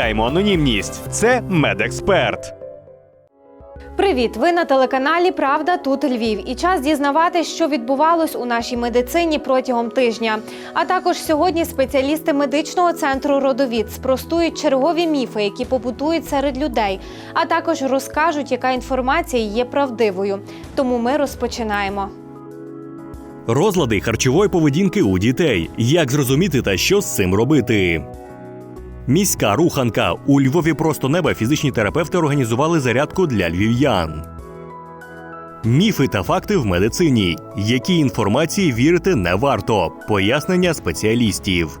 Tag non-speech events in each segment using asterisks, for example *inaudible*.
анонімність. Це медексперт. Привіт! Ви на телеканалі Правда тут Львів. І час дізнаватись, що відбувалось у нашій медицині протягом тижня. А також сьогодні спеціалісти медичного центру Родовід спростують чергові міфи, які побутують серед людей, а також розкажуть, яка інформація є правдивою. Тому ми розпочинаємо. Розлади харчової поведінки у дітей. Як зрозуміти та що з цим робити? Міська руханка у Львові просто неба фізичні терапевти організували зарядку для львів'ян. Міфи та факти в медицині. Які інформації вірити не варто. Пояснення спеціалістів.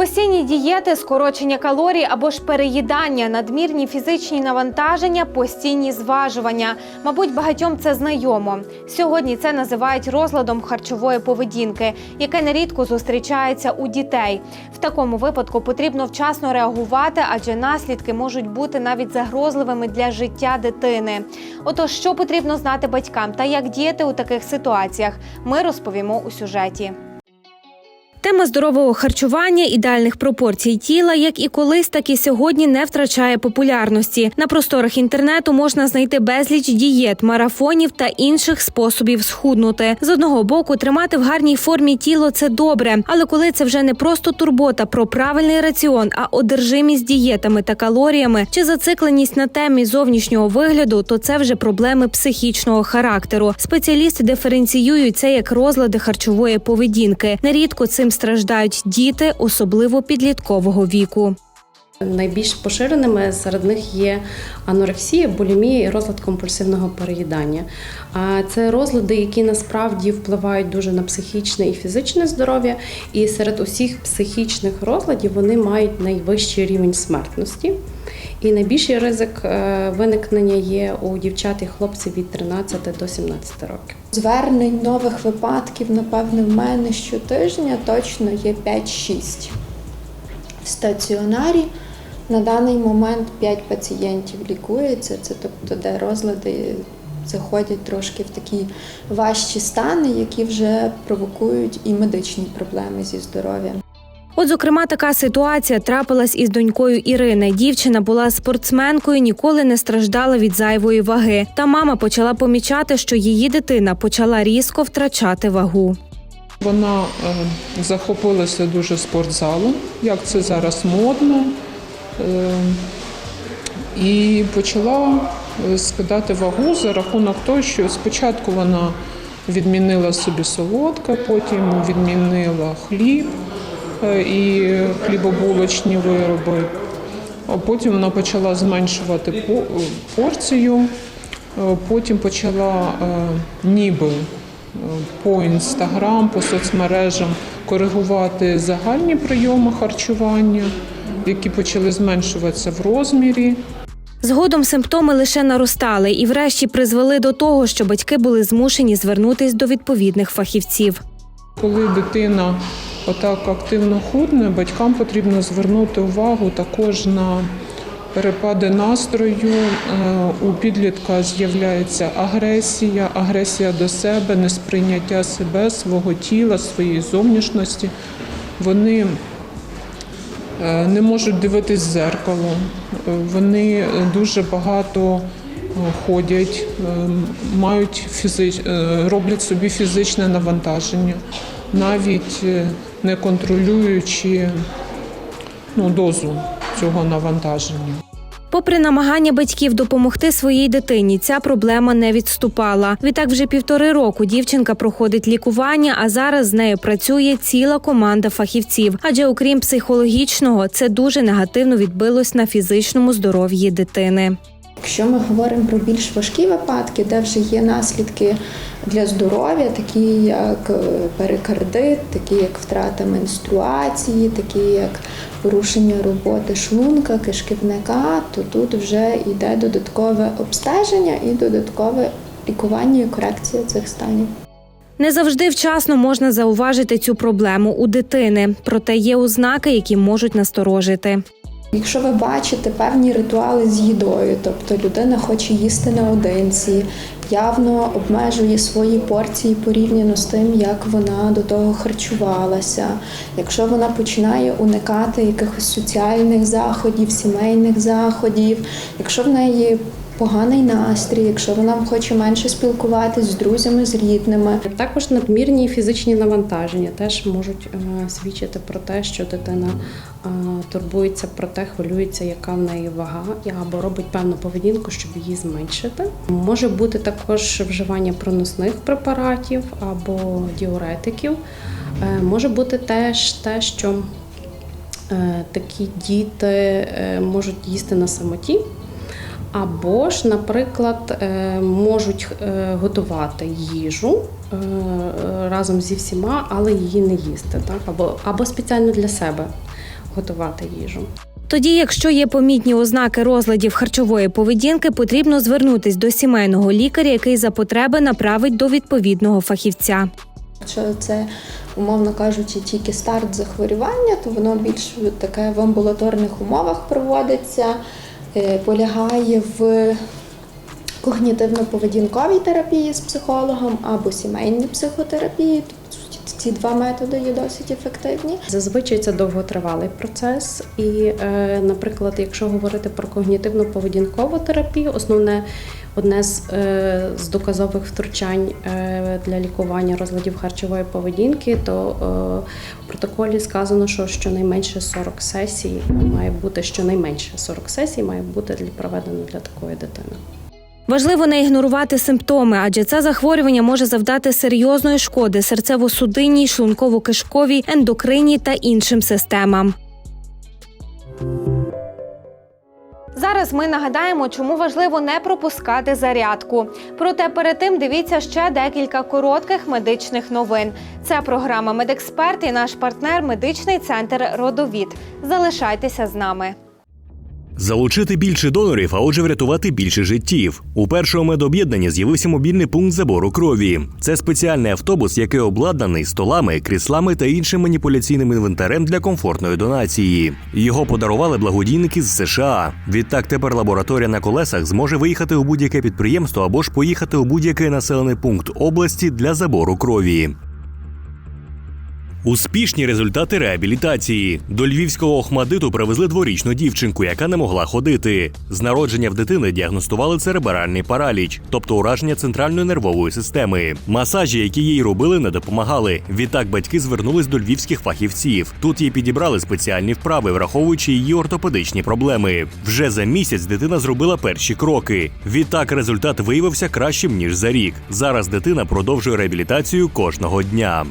Постійні дієти, скорочення калорій або ж переїдання, надмірні фізичні навантаження, постійні зважування. Мабуть, багатьом це знайомо. Сьогодні це називають розладом харчової поведінки, яке нерідко зустрічається у дітей. В такому випадку потрібно вчасно реагувати, адже наслідки можуть бути навіть загрозливими для життя дитини. Отож, що потрібно знати батькам та як діяти у таких ситуаціях, ми розповімо у сюжеті. Тема здорового харчування, ідеальних пропорцій тіла, як і колись, так і сьогодні не втрачає популярності. На просторах інтернету можна знайти безліч дієт, марафонів та інших способів схуднути. З одного боку, тримати в гарній формі тіло це добре, але коли це вже не просто турбота про правильний раціон, а одержимість дієтами та калоріями чи зацикленість на темі зовнішнього вигляду, то це вже проблеми психічного характеру. Спеціалісти диференціюють це як розлади харчової поведінки. Нерідко цим страждають діти, особливо підліткового віку. Найбільш поширеними серед них є анорексія, булімія і розлад компульсивного переїдання. Це розлади, які насправді впливають дуже на психічне і фізичне здоров'я. І серед усіх психічних розладів вони мають найвищий рівень смертності. І найбільший ризик е, виникнення є у дівчат і хлопців від 13 до 17 років. Звернень нових випадків, напевне, в мене щотижня точно є 5-6. В стаціонарі на даний момент 5 пацієнтів лікується, це тобто, де розлади заходять трошки в такі важчі стани, які вже провокують і медичні проблеми зі здоров'ям. От, зокрема, така ситуація трапилась із донькою Ірини. Дівчина була спортсменкою, ніколи не страждала від зайвої ваги. Та мама почала помічати, що її дитина почала різко втрачати вагу. Вона е, захопилася дуже спортзалом, як це зараз модно, е, і почала е, скидати вагу за рахунок того, що спочатку вона відмінила собі солодке, потім відмінила хліб і хлібобулочні вироби. А потім вона почала зменшувати по- порцію, е, потім почала е, ніби е, по інстаграм, по соцмережам коригувати загальні прийоми харчування, які почали зменшуватися в розмірі. Згодом симптоми лише наростали і, врешті, призвели до того, що батьки були змушені звернутись до відповідних фахівців. Коли дитина отак активно худне, батькам потрібно звернути увагу також на перепади настрою. Е, У підлітка з'являється агресія, агресія до себе, несприйняття себе, свого тіла, своєї зовнішності. Вони е, не можуть дивитись в зеркало. Е, Вони дуже багато ходять, мають фізич... роблять собі фізичне навантаження, навіть не контролюючи ну, дозу цього навантаження. Попри намагання батьків допомогти своїй дитині, ця проблема не відступала. Відтак вже півтори року дівчинка проходить лікування, а зараз з нею працює ціла команда фахівців. Адже окрім психологічного, це дуже негативно відбилось на фізичному здоров'ї дитини. Якщо ми говоримо про більш важкі випадки, де вже є наслідки для здоров'я, такі як е, перикардит, такі як втрата менструації, такі як порушення роботи шлунка, кишківника, то тут вже йде додаткове обстеження і додаткове лікування і корекція цих станів. Не завжди вчасно можна зауважити цю проблему у дитини, проте є ознаки, які можуть насторожити. Якщо ви бачите певні ритуали з їдою, тобто людина хоче їсти наодинці, явно обмежує свої порції порівняно з тим, як вона до того харчувалася. Якщо вона починає уникати якихось соціальних заходів, сімейних заходів, якщо в неї поганий настрій, якщо вона хоче менше спілкуватись з друзями, з рідними, Також надмірні фізичні навантаження теж можуть е, свідчити про те, що дитина е, турбується про те, хвилюється, яка в неї вага, або робить певну поведінку, щоб її зменшити. Може бути також вживання проносних препаратів або діуретиків. Е, Може бути теж те, що такі діти можуть їсти на самоті. Або ж, наприклад, е, можуть е, готувати їжу е, разом зі всіма, але її не їсти, так? Або, або спеціально для себе готувати їжу. Тоді, якщо є помітні ознаки розладів харчової поведінки, потрібно звернутись до сімейного лікаря, який за потреби направить до відповідного фахівця. Якщо це, умовно кажучи, тільки старт захворювання, то воно більш таке в амбулаторних умовах проводиться, полягає в когнітивно-поведінковій терапії з психологом або сімейній психотерапії. По Ці два методи є досить ефективні. Зазвичай це довготривалий процес. І, е, наприклад, якщо говорити про когнітивно-поведінкову терапію, основне одне з, е, з доказових втручань е, для лікування розладів харчової поведінки, то е, в протоколі сказано, що щонайменше 40 сесій має бути щонайменше 40 сесій має бути для проведено для такої дитини. Важливо не ігнорувати симптоми, адже це захворювання може завдати серйозної шкоди серцево-судинній, шлунково-кишковій, ендокринній та іншим системам. Зараз ми нагадаємо, чому важливо не пропускати зарядку. Проте перед тим дивіться ще декілька коротких медичних новин. Це програма Медексперт і наш партнер медичний центр Родовід. Залишайтеся з нами. Залучити більше донорів, а отже, врятувати більше життів. У першому медоб'єднанні з'явився мобільний пункт забору крові. Це спеціальний автобус, який обладнаний столами, кріслами та іншим маніпуляційним інвентарем для комфортної донації. Його подарували благодійники з США. Відтак тепер лабораторія на колесах зможе виїхати у будь-яке підприємство або ж поїхати у будь-який населений пункт області для забору крові. Успішні результати реабілітації. До львівського Охмадиту привезли дворічну дівчинку, яка не могла ходити. З народження в дитини діагностували церебральний параліч, тобто ураження центральної нервової системи. Масажі, які їй робили, не допомагали. Відтак батьки звернулись до львівських фахівців. Тут їй підібрали спеціальні вправи, враховуючи її ортопедичні проблеми. Вже за місяць дитина зробила перші кроки. Відтак результат виявився кращим ніж за рік. Зараз дитина продовжує реабілітацію кожного дня.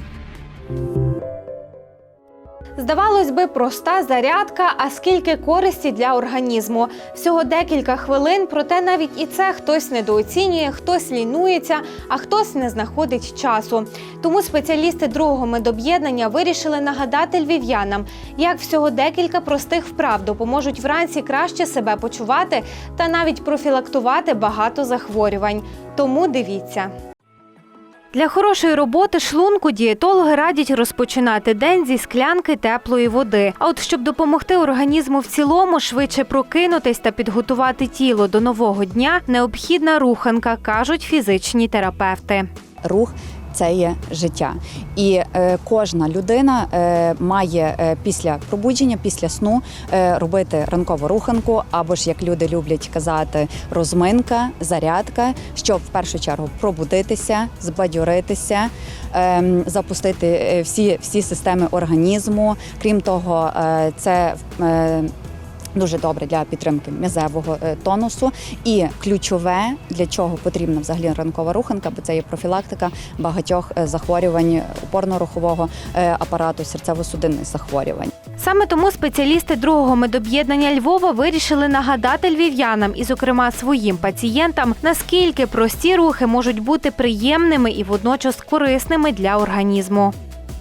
Здавалось би, проста зарядка, а скільки користі для організму. Всього декілька хвилин, проте навіть і це хтось недооцінює, хтось лінується, а хтось не знаходить часу. Тому спеціалісти другого медоб'єднання вирішили нагадати львів'янам, як всього декілька простих вправ допоможуть вранці краще себе почувати та навіть профілактувати багато захворювань. Тому дивіться. Для хорошої роботи шлунку дієтологи радять розпочинати день зі склянки теплої води. А от щоб допомогти організму в цілому швидше прокинутись та підготувати тіло до нового дня, необхідна руханка, кажуть фізичні терапевти. рух це є життя. І е, кожна людина е, має е, після пробудження, після сну е, робити ранкову руханку, або ж як люди люблять казати, розминка, зарядка, щоб в першу чергу пробудитися, збадьоритися, е, запустити всі, всі системи організму. Крім того, е, це е, Дуже добре для підтримки м'язевого е, тонусу, і ключове для чого потрібна взагалі ранкова руханка, бо це є профілактика багатьох е, захворювань опорно-рухового е, апарату, серцево-судинних захворювань. Саме тому спеціалісти другого медоб'єднання Львова вирішили нагадати львів'янам і, зокрема, своїм пацієнтам, наскільки прості рухи можуть бути приємними і водночас корисними для організму.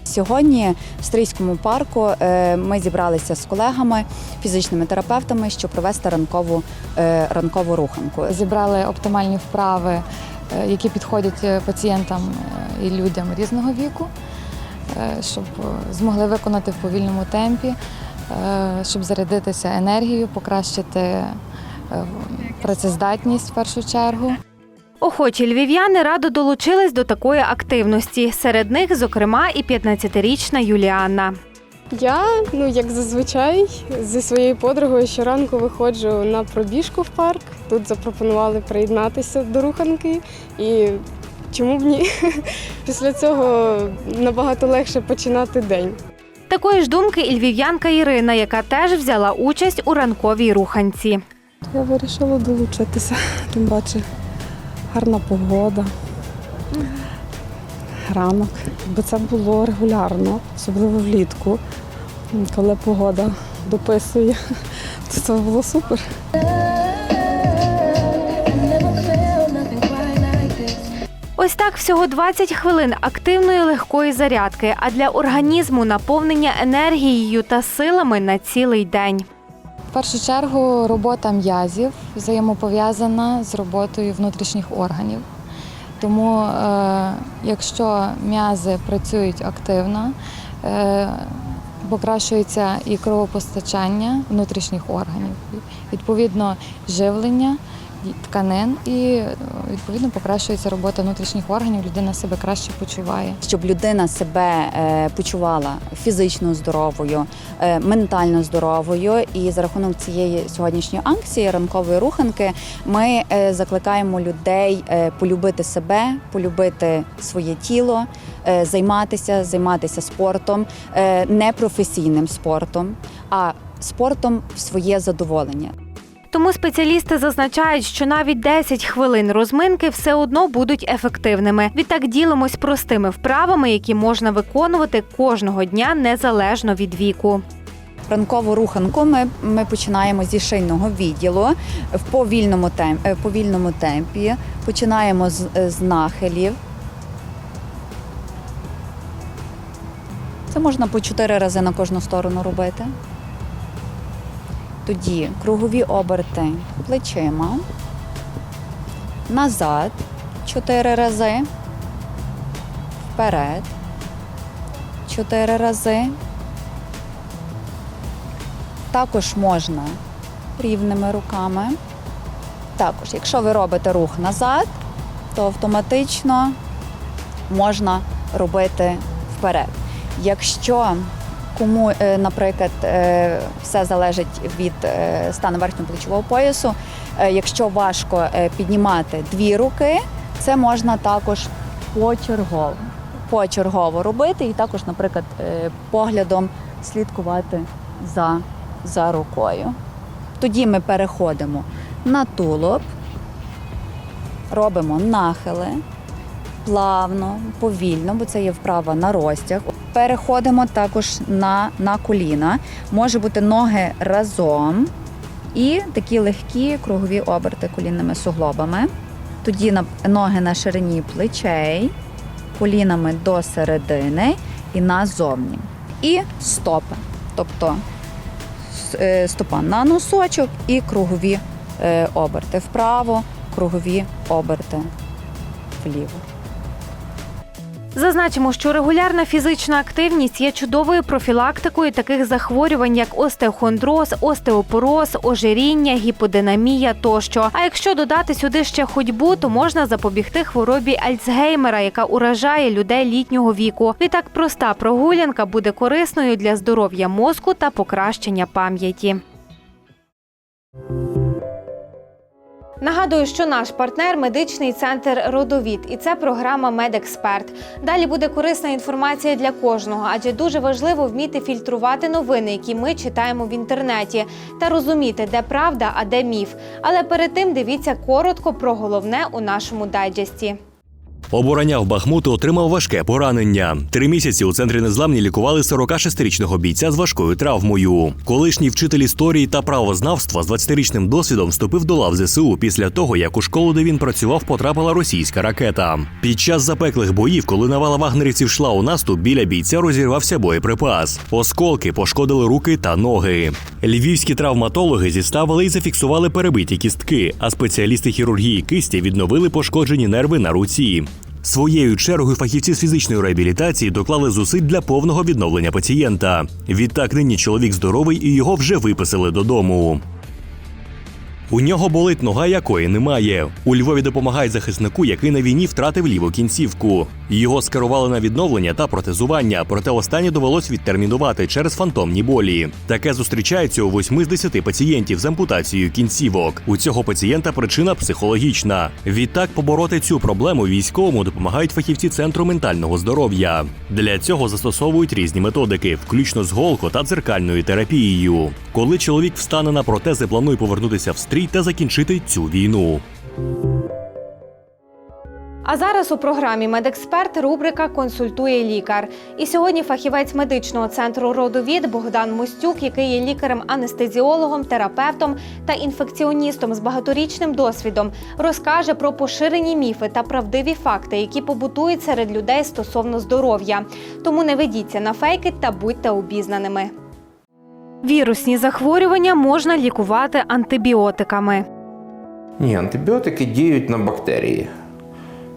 Сьогодні в Стрийському парку е, ми зібралися з колегами, фізичними терапевтами, щоб провести ранкову, е, ранкову руханку. Зібрали оптимальні вправи, е, які підходять пацієнтам і людям різного віку, щоб змогли виконати в повільному темпі, щоб зарядитися енергією, покращити працездатність в першу чергу. Охочі львів'яни радо долучились до такої активності. Серед них, зокрема, і 15-річна Юліанна. Я, ну як зазвичай, зі своєю подругою щоранку виходжу на пробіжку в парк. Тут запропонували приєднатися до руханки, і чому б ні? *laughs* Після цього набагато легше починати день. Такої ж думки і львів'янка Ірина, яка теж взяла участь у ранковій руханці. Я вирішила долучитися, тим паче гарна погода, ранок. Якби це було регулярно, особливо влітку, коли погода дописує, то це було супер. Ось так всього 20 хвилин активної легкої зарядки, а для організму наповнення енергією та силами на цілий день. В першу чергу робота м'язів взаємопов'язана з роботою внутрішніх органів. Тому, е, якщо м'язи працюють активно, е, покращується і кровопостачання внутрішніх органів, відповідно, живлення тканин, і е, відповідно покращується робота внутрішніх органів, людина себе краще почуває. щоб людина себе е, почувала фізично здоровою, е, ментально здоровою. І за рахунок цієї сьогоднішньої акції ранкової руханки ми закликаємо людей полюбити себе, полюбити своє тіло, займатися, займатися спортом, не професійним спортом, а спортом в своє задоволення. Тому спеціалісти зазначають, що навіть 10 хвилин розминки все одно будуть ефективними. Відтак ділимось простими вправами, які можна виконувати кожного дня незалежно від віку. Ранкову руханку ми, ми починаємо зі шийного відділу в повільному, темп, в повільному темпі. Починаємо з, з нахилів. Це можна по чотири рази на кожну сторону робити. Тоді кругові оберти плечима, назад чотири рази, вперед чотири рази. Також можна рівними руками. Також, якщо ви робите рух назад, то автоматично можна робити вперед. Якщо кому, е, наприклад, е, все залежить від е, стану верхньоплечового поясу, якщо важко піднімати дві руки, це можна також почергово, почергово робити і також, наприклад, поглядом слідкувати за, за рукою. Тоді ми переходимо на тулуб, робимо нахили плавно, повільно, бо це є вправа на розтяг. Переходимо також на, на коліна. Може бути ноги разом і такі легкі кругові оберти колінними суглобами. Тоді ноги на ширині плечей, колінами до середини і назовні. І стопи. Тобто е, стопа на носочок і кругові е, оберти вправо, кругові оберти вліво. Зазначимо, що регулярна фізична активність є чудовою профілактикою таких захворювань, як остеохондроз, остеопороз, ожиріння, гіподинамія тощо. А якщо додати сюди ще ходьбу, то можна запобігти хворобі Альцгеймера, яка уражає людей літнього віку. Відтак проста прогулянка буде корисною для здоров'я мозку та покращення пам'яті. Нагадую, що наш партнер медичний центр Родовід, і це програма Медексперт. Далі буде корисна інформація для кожного, адже дуже важливо вміти фільтрувати новини, які ми читаємо в інтернеті, та розуміти, де правда, а де міф. Але перед тим дивіться коротко про головне у нашому дайджесті. Обороняв Бахмуту отримав важке поранення. Три місяці у центрі незламні лікували 46-річного бійця з важкою травмою. Колишній вчитель історії та правознавства з 20-річним досвідом вступив до лав ЗСУ після того, як у школу, де він працював, потрапила російська ракета. Під час запеклих боїв, коли навала вагнерівців йшла у наступ, біля бійця розірвався боєприпас. Осколки пошкодили руки та ноги. Львівські травматологи зіставили і зафіксували перебиті кістки, а спеціалісти хірургії кисті відновили пошкоджені нерви на руці. Своєю чергою фахівці з фізичної реабілітації доклали зусиль для повного відновлення пацієнта. Відтак нині чоловік здоровий і його вже виписали додому. У нього болить нога, якої немає. У Львові допомагають захиснику, який на війні втратив ліву кінцівку. Його скерували на відновлення та протезування, проте останнє довелось відтермінувати через фантомні болі. Таке зустрічається у 8 з 10 пацієнтів з ампутацією кінцівок. У цього пацієнта причина психологічна. Відтак побороти цю проблему військовому допомагають фахівці центру ментального здоров'я. Для цього застосовують різні методики, включно з голко та дзеркальною терапією. Коли чоловік встане на протези, планує повернутися в стрій та закінчити цю війну. А зараз у програмі Медексперт рубрика Консультує лікар. І сьогодні фахівець медичного центру родовід Богдан Мостюк, який є лікарем-анестезіологом, терапевтом та інфекціоністом з багаторічним досвідом, розкаже про поширені міфи та правдиві факти, які побутують серед людей стосовно здоров'я. Тому не ведіться на фейки та будьте обізнаними. Вірусні захворювання можна лікувати антибіотиками. Ні, антибіотики діють на бактерії.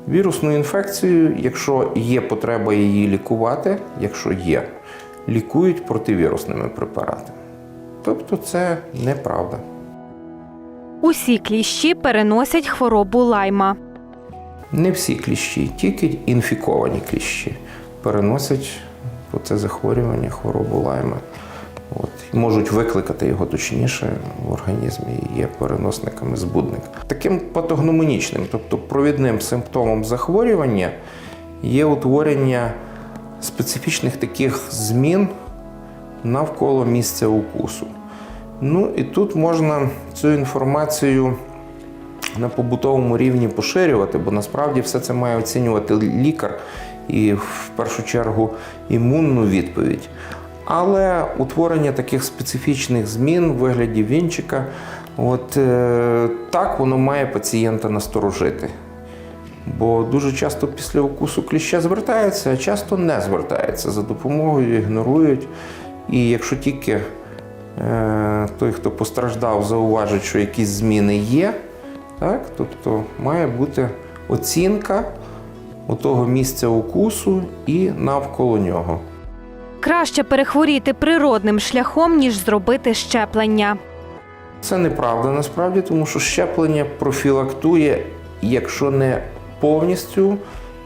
Вірусну інфекцію, якщо є потреба її лікувати, якщо є, лікують противірусними препаратами. Тобто це неправда. Усі кліщі переносять хворобу лайма. Не всі кліщі, тільки інфіковані кліщі переносять це захворювання, хворобу лайма. Можуть викликати його точніше в організмі і є переносниками збудника. Таким патогномонічним, тобто провідним симптомом захворювання є утворення специфічних таких змін навколо місця укусу. Ну і тут можна цю інформацію на побутовому рівні поширювати, бо насправді все це має оцінювати лікар і в першу чергу імунну відповідь. Але утворення таких специфічних змін в вигляді вінчика, от е, так воно має пацієнта насторожити. Бо дуже часто після укусу кліща звертаються, а часто не звертаються за допомогою, ігнорують. І якщо тільки е, той, хто постраждав, зауважить, що якісь зміни є, так, тобто має бути оцінка того місця укусу і навколо нього. Краще перехворіти природним шляхом, ніж зробити щеплення. Це неправда насправді, тому що щеплення профілактує, якщо не повністю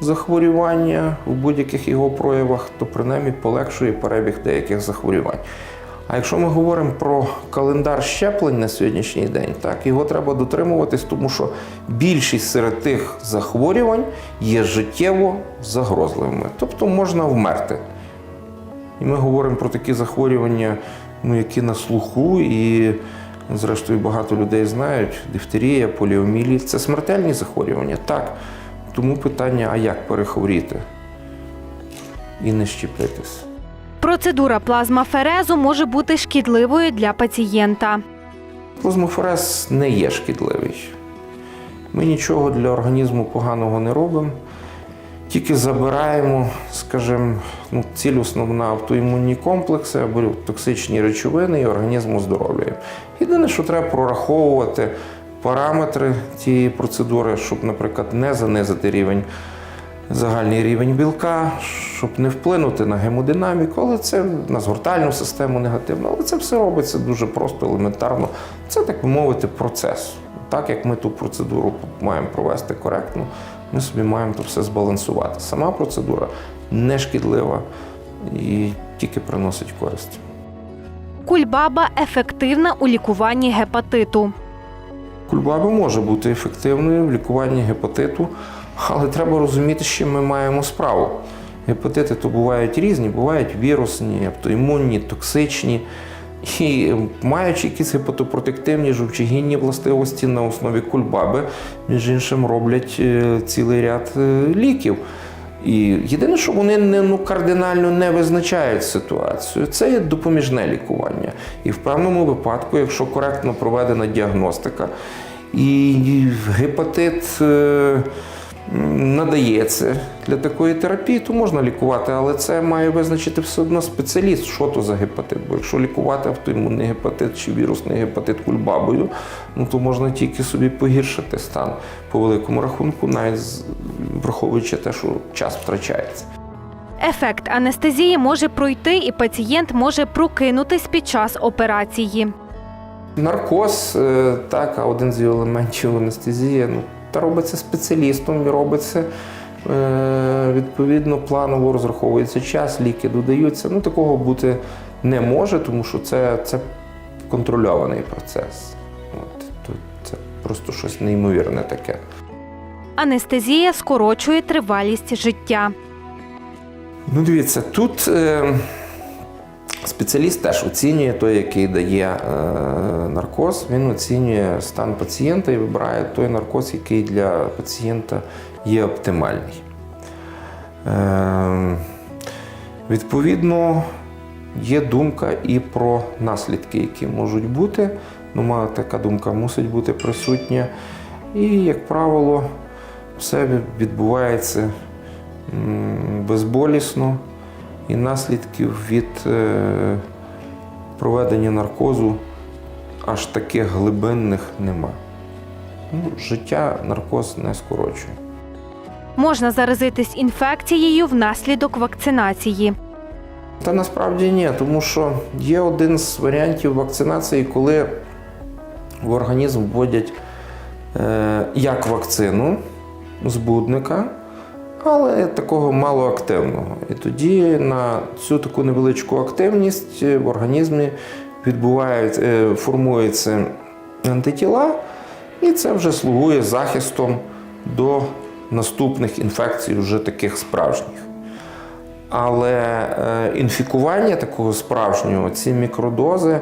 захворювання в будь-яких його проявах, то принаймні полегшує перебіг деяких захворювань. А якщо ми говоримо про календар щеплень на сьогоднішній день, так його треба дотримуватись, тому що більшість серед тих захворювань є життєво загрозливими, тобто можна вмерти. І ми говоримо про такі захворювання, ну, які на слуху, і, зрештою, багато людей знають: дифтерія, поліоміліт це смертельні захворювання. Так. Тому питання: а як перехворіти і не щепитись? Процедура плазмаферезу може бути шкідливою для пацієнта. Плазмофорез не є шкідливий. Ми нічого для організму поганого не робимо, тільки забираємо, скажімо, ну, цілісно на автоімунні комплекси або токсичні речовини і організм оздоровлюємо. Єдине, що треба прораховувати параметри цієї процедури, щоб, наприклад, не занизити рівень. Загальний рівень білка, щоб не вплинути на гемодинаміку, але це на згортальну систему негативно. Але це все робиться дуже просто, елементарно. Це, так би мовити, процес. Так як ми ту процедуру маємо провести коректно, ми собі маємо то все збалансувати. Сама процедура не шкідлива і тільки приносить користь. Кульбаба ефективна у лікуванні гепатиту. Кульбаба може бути ефективною в лікуванні гепатиту, але треба розуміти, з чим ми маємо справу. Гепатити то бувають різні, бувають вірусні, автоімунні, токсичні. І маючи якісь гепатопротективні жовчогінні властивості на основі кульбаби, між іншим роблять е, цілий ряд е, ліків. І єдине, що вони не ну, кардинально не визначають ситуацію, це є допоміжне лікування. І в певному випадку, якщо коректно проведена діагностика, і гепатит е, надається для такої терапії, то можна лікувати, але це має визначити все одно спеціаліст, що то за гепатит. Бо якщо лікувати автоімунний гепатит чи вірусний гепатит кульбабою, ну то можна тільки собі погіршити стан по великому рахунку, навіть враховуючи те, що час втрачається. Ефект анестезії може пройти, і пацієнт може прокинутись під час операції. Наркоз, е, так, а один з елементів анестезії, ну, та робиться спеціалістом і робиться е, відповідно планово розраховується час, ліки додаються. Ну, такого бути не може, тому що це, це контрольований процес. От, це просто щось неймовірне таке. Анестезія скорочує тривалість життя. Ну, дивіться, тут е, спеціаліст теж оцінює той, який дає е, наркоз. Він оцінює стан пацієнта і вибирає той наркоз, який для пацієнта є оптимальний. Е, відповідно, є думка і про наслідки, які можуть бути. Ну, така думка мусить бути присутня. І, як правило, все відбувається безболісно, і наслідків від е, проведення наркозу аж таких глибинних нема. Ну, життя наркоз не скорочує. Можна заразитись інфекцією внаслідок вакцинації. Та насправді ні, тому що є один з варіантів вакцинації, коли в організм вводять е, як вакцину збудника, але такого малоактивного. І тоді на цю таку невеличку активність в організмі відбувають, е, формуються антитіла, і це вже слугує захистом до наступних інфекцій, вже таких справжніх. Але е, інфікування такого справжнього, ці мікродози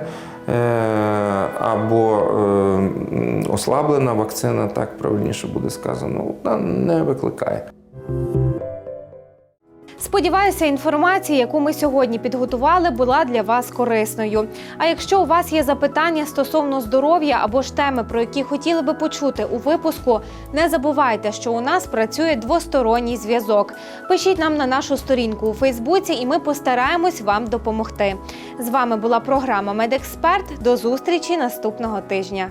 е, або е, ослаблена вакцина, так правильніше буде сказано, вона не викликає. Сподіваюся, інформація, яку ми сьогодні підготували, була для вас корисною. А якщо у вас є запитання стосовно здоров'я або ж теми, про які хотіли би почути у випуску, не забувайте, що у нас працює двосторонній зв'язок. Пишіть нам на нашу сторінку у Фейсбуці, і ми постараємось вам допомогти. З вами була програма Медексперт. До зустрічі наступного тижня.